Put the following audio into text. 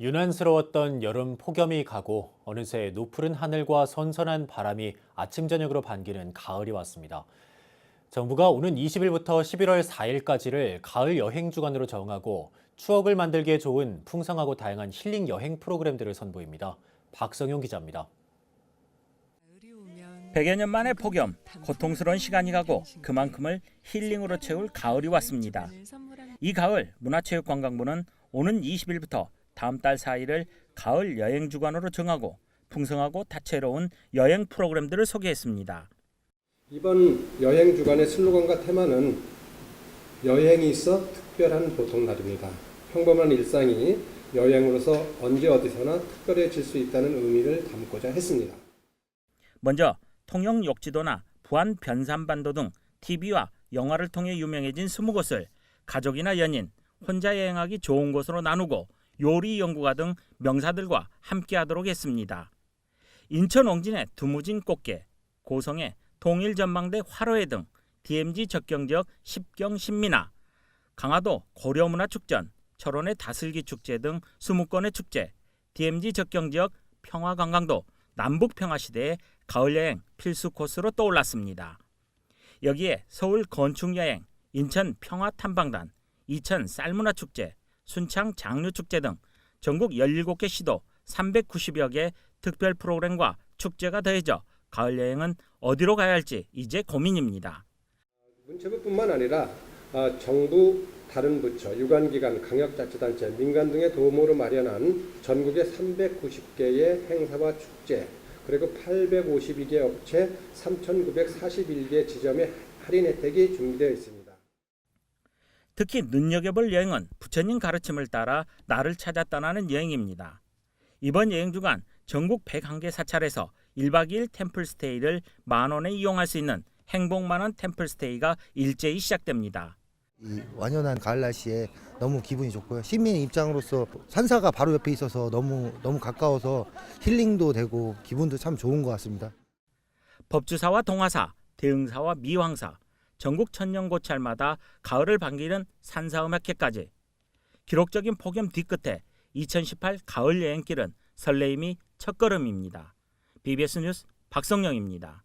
유난스러웠던 여름 폭염이 가고 어느새 노푸른 하늘과 선선한 바람이 아침 저녁으로 반기는 가을이 왔습니다. 정부가 오는 20일부터 11월 4일까지를 가을 여행 주간으로 정하고 추억을 만들기에 좋은 풍성하고 다양한 힐링 여행 프로그램들을 선보입니다. 박성용 기자입니다. 100여 년 만의 폭염, 고통스러운 시간이 가고 그만큼을 힐링으로 채울 가을이 왔습니다. 이 가을 문화체육관광부는 오는 20일부터 다음 달 4일을 가을 여행 주간으로 정하고 풍성하고 다채로운 여행 프로그램들을 소개했습니다. 이번 여행 주간의 슬로건과 테마는 여행이 있어 특별한 보통 날입니다. 평범한 일상이 여행으로서 언제 어디서나 특별해질 수 있다는 의미를 담고자 했습니다. 먼저 통영 욕지도나 부안 변산반도 등 TV와 영화를 통해 유명해진 20곳을 가족이나 연인, 혼자 여행하기 좋은 곳으로 나누고 요리 연구가 등 명사들과 함께하도록 했습니다. 인천 옹진의 두무진 꽃게, 고성의 동일 전망대 화로회 등 DMZ 적경 지역 10경 신민화, 강화도 고려문화축전, 철원의 다슬기 축제 등 20건의 축제, DMZ 적경 지역 평화 관광도 남북 평화 시대의 가을 여행 필수 코스로 떠올랐습니다. 여기에 서울 건축 여행, 인천 평화 탐방단, 이천 쌀문화 축제, 순창 장류축제 등 전국 17개 시도 390여 개 특별 프로그램과 축제가 더해져 가을 여행은 어디로 가야 할지 이제 고민입니다. 문체부뿐만 아니라 아, 정부, 다른 부처, 유관기관, 강역자치단체, 민간 등의 도움으로 마련한 전국의 390개의 행사와 축제, 그리고 852개 업체 3,941개 지점의 할인 혜택이 준비되어 있습니다. 특히 눈여겨볼 여행은 부처님 가르침을 따라 나를 찾아 떠나는 여행입니다. 이번 여행 주간 전국 101개 사찰에서 1박 2일 템플스테이를 만 원에 이용할 수 있는 행복 만원 템플스테이가 일제히 시작됩니다. 이 완연한 가을 날씨에 너무 기분이 좋고요. 시민 입장으로서 산사가 바로 옆에 있어서 너무 너무 가까워서 힐링도 되고 기분도 참 좋은 것 같습니다. 법주사와 동화사, 대흥사와 미황사, 전국 천년 고찰마다 가을을 반기는 산사음악회까지 기록적인 폭염 뒤끝에 2018 가을 여행길은 설레임이 첫걸음입니다. BBS 뉴스 박성영입니다.